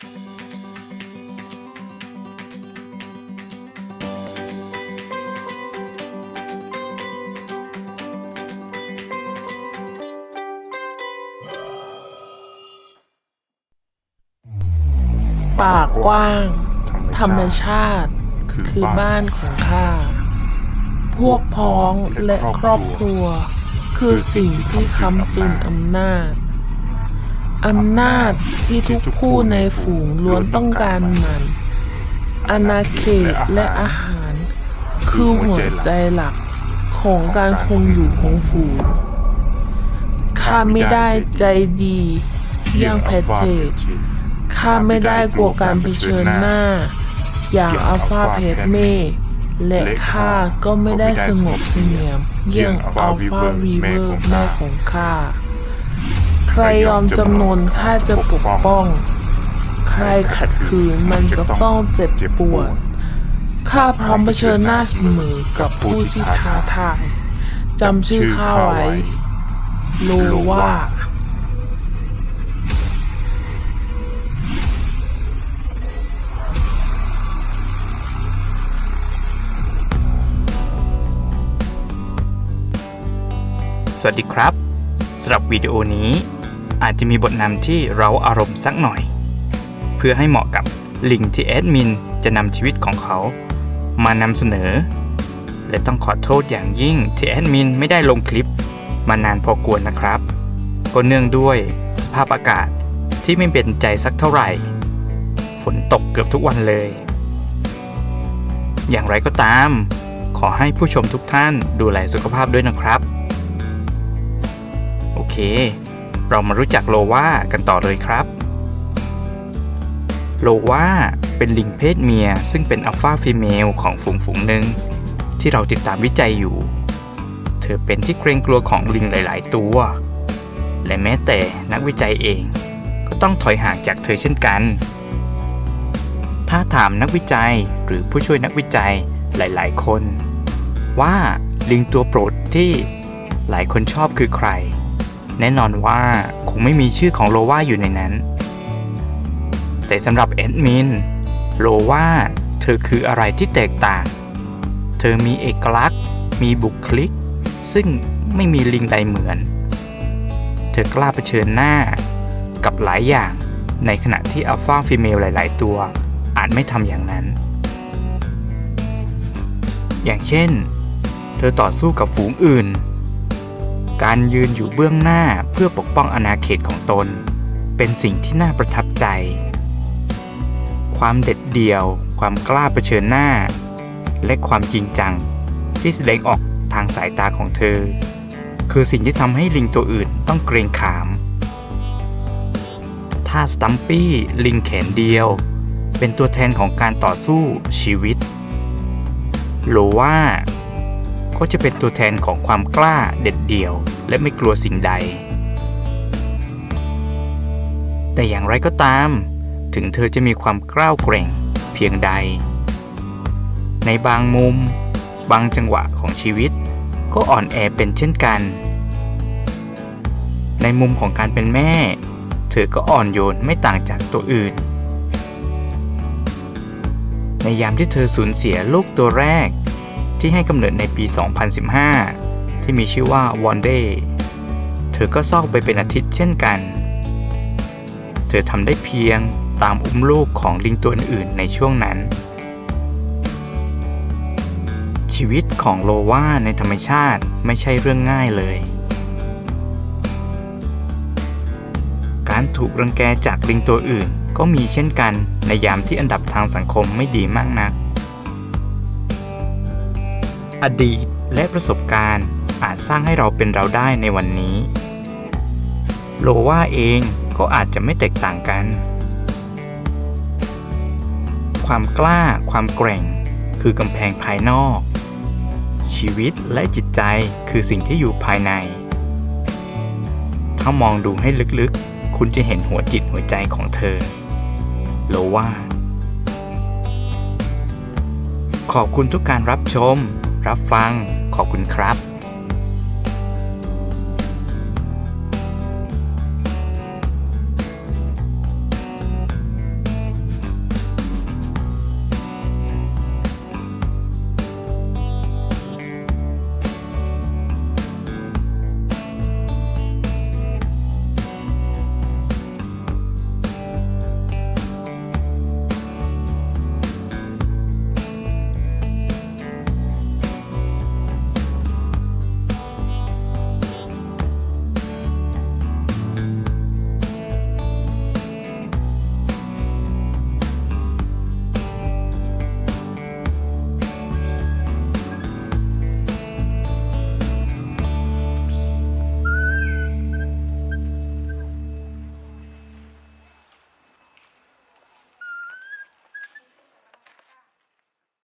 ป่ากว้าง ธรรมชาติ คือบ้านของข้า พวกพ้องและครอบครัว คือสิ่งที่ค้ำจุนอำนาจ อำนาจที่ทุกผู้ในฝูงล้วนต้องการมันอาณาเขตและอาหาร คือหัวใจหลักของการคงอยู่ของฝูงข้าไม่ได้ใจดีอยังแพทเทจข้าไม่ได้กลัวการเผชิญหน้า อย่างอัลฟาเพจเม และข้าก็ไม่ได้สงบเสงี่ยมเยี่ยงอัลฟาวีเวอร์แม่ของข้า ใครยอมจำนนข้าจะปกป้อง ใครขัดขืนมันจะต้องเจ็บปวด ข้าพร้อมเผชิญหน้าเสมอกับผู้ที่ท้าทายจำชื่อข้าไว้โลว่าสวัสดีครับสำหรับวิดีโอนี้ อาจจะมีบทนำที่เราอารมณ์สักหน่อย เพื่อให้เหมาะกับลิงที่แอดมินจะนำชีวิตของเขา มานำเสนอ และต้องขอโทษอย่างยิ่งที่แอดมินไม่ได้ลงคลิป มานานพอควรนะครับ ก็เนื่องด้วยสภาพอากาศที่ไม่เป็นใจสักเท่าไหร่ ฝนตกเกือบทุกวันเลย อย่างไรก็ตาม ขอให้ผู้ชมทุกท่านดูแลสุขภาพด้วยนะครับ โอเค เรามารู้จักโลวากันต่อเลยครับ โลวาเป็นลิงเพศเมียซึ่งเป็นอัลฟาฟีเมลของฝูงฝูงหนึ่งที่เราติดตามวิจัยอยู่ เธอเป็นที่เกรงกลัวของลิงหลาย ๆ ตัว และแม้แต่นักวิจัยเอง ก็ต้องถอยห่างจากเธอเช่นกัน ถ้าถามนักวิจัยหรือผู้ช่วยนักวิจัยหลาย ๆ คน ว่าลิงตัวโปรดที่หลายคนชอบคือใคร แน่นอนว่าคงไม่มีชื่อของโลวาอยู่ในนั้น แต่สำหรับแอดมินโลวาเธอคืออะไรที่แตกต่าง เธอมีเอกลักษณ์ มีบุคลิก ซึ่งไม่มีลิงใดเหมือน เธอกล้าเผชิญหน้ากับหลายอย่างในขณะที่อัลฟาฟีเมลหลาย ๆ ตัว อาจไม่ทำอย่างนั้น อย่างเช่น เธอต่อสู้กับฝูงอื่น การยืนอยู่เบื้องหน้าเพื่อปกป้องอาณาเขตของตน เป็นสิ่งที่น่าประทับใจ ความเด็ดเดี่ยว ความกล้าเผชิญหน้า และความจริงจัง ที่แสดงออกทางสายตาของเธอ คือสิ่งที่ทำให้ลิงตัวอื่นต้องเกรงขาม ถ้าสตัมปี้ลิงแขนเดียว เป็นตัวแทนของการต่อสู้ชีวิต โลว่า ก็จะเป็นตัวแทนของความกล้าเด็ดเดี่ยว และไม่กลัวสิ่งใด แต่อย่างไรก็ตาม ถึงเธอจะมีความกล้าวเกร่งเพียงใด ในบางมุม บางจังหวะของชีวิต ก็อ่อนแอเป็นเช่นกัน ในมุมของการเป็นแม่ เธอก็อ่อนโยนไม่ต่างจากตัวอื่น ในยามที่เธอสูญเสียลูกตัวแรก ที่ให้กำเนิดในปี 2015 ที่มีชื่อว่าวอนเดย์เธอก็เศร้าไปเป็นอาทิตย์เช่นกัน เธอทำได้เพียงตามอุ้มลูกของลิงตัวอื่นในช่วงนั้น ชีวิตของโลวาในธรรมชาติไม่ใช่เรื่องง่ายเลย การถูกรังแกจากลิงตัวอื่นก็มีเช่นกันในยามที่อันดับทางสังคมไม่ดีมากนัก อดีตและประสบการณ์อาจสร้างให้เราเป็นเราได้ในวันนี้ โลว่าเองก็อาจจะไม่แตกต่างกัน ความกล้าความแกร่ง คือกำแพงภายนอก ชีวิตและจิตใจคือสิ่งที่อยู่ภายใน ถ้ามองดูให้ลึกๆ คุณจะเห็นหัวจิตหัวใจของเธอ โลว่า ขอบคุณทุกการรับชม รับฟัง ขอบคุณครับ